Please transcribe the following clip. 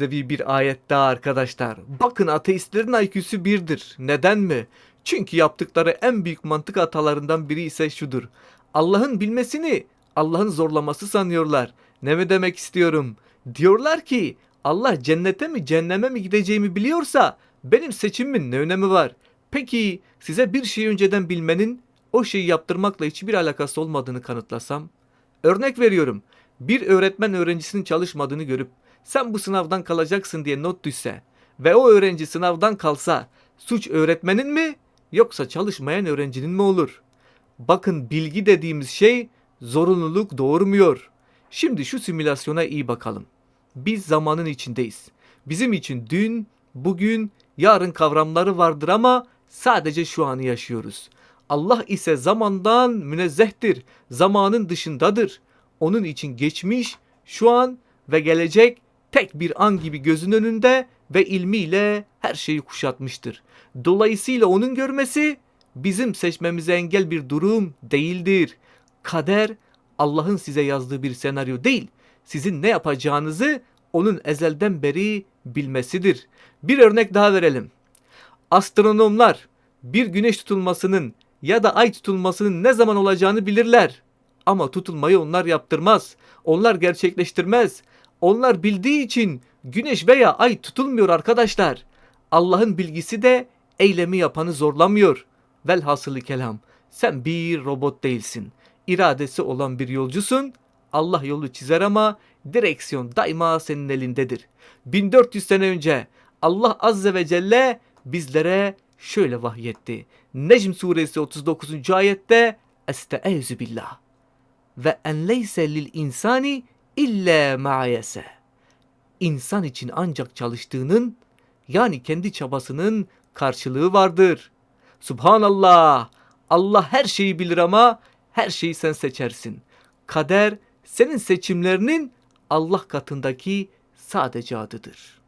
mucizevi bir ayet daha arkadaşlar. Bakın ateistlerin IQ'su birdir. Neden mi? Çünkü yaptıkları en büyük mantık hatalarından biri ise şudur. Allah'ın bilmesini Allah'ın zorlaması sanıyorlar. Ne mi demek istiyorum? Diyorlar ki Allah cennete mi cehenneme mi gideceğimi biliyorsa benim seçimimin ne önemi var? Peki size bir şeyi önceden bilmenin o şeyi yaptırmakla hiçbir alakası olmadığını kanıtlasam? Örnek veriyorum. Bir öğretmen öğrencisinin çalışmadığını görüp sen bu sınavdan kalacaksın diye not düşse ve o öğrenci sınavdan kalsa suç öğretmenin mi yoksa çalışmayan öğrencinin mi olur? Bakın bilgi dediğimiz şey zorunluluk doğurmuyor. Şimdi şu simülasyona iyi bakalım. Biz zamanın içindeyiz. Bizim için dün, bugün, yarın kavramları vardır ama sadece şu anı yaşıyoruz. Allah ise zamandan münezzehtir. Zamanın dışındadır. Onun için geçmiş, şu an ve gelecek tek bir an gibi gözün önünde ve ilmiyle her şeyi kuşatmıştır. Dolayısıyla onun görmesi bizim seçmemize engel bir durum değildir. Kader Allah'ın size yazdığı bir senaryo değil. Sizin ne yapacağınızı onun ezelden beri bilmesidir. Bir örnek daha verelim. Astronomlar bir güneş tutulmasının ya da ay tutulmasının ne zaman olacağını bilirler. Ama tutulmayı onlar yaptırmaz. Onlar gerçekleştirmez. Onlar bildiği için güneş veya ay tutulmuyor arkadaşlar. Allah'ın bilgisi de eylemi yapanı zorlamıyor. Velhasılı kelam sen bir robot değilsin. İradesi olan bir yolcusun. Allah yolu çizer ama direksiyon daima senin elindedir. 1400 sene önce Allah Azze ve Celle bizlere şöyle vahyetti. Necm suresi 39. ayette Estaizu billah ve en leyse lil insani illa ma yese. İnsan için ancak çalıştığının yani kendi çabasının karşılığı vardır. Subhanallah. Allah her şeyi bilir ama her şeyi sen seçersin. Kader senin seçimlerinin Allah katındaki sadece adıdır.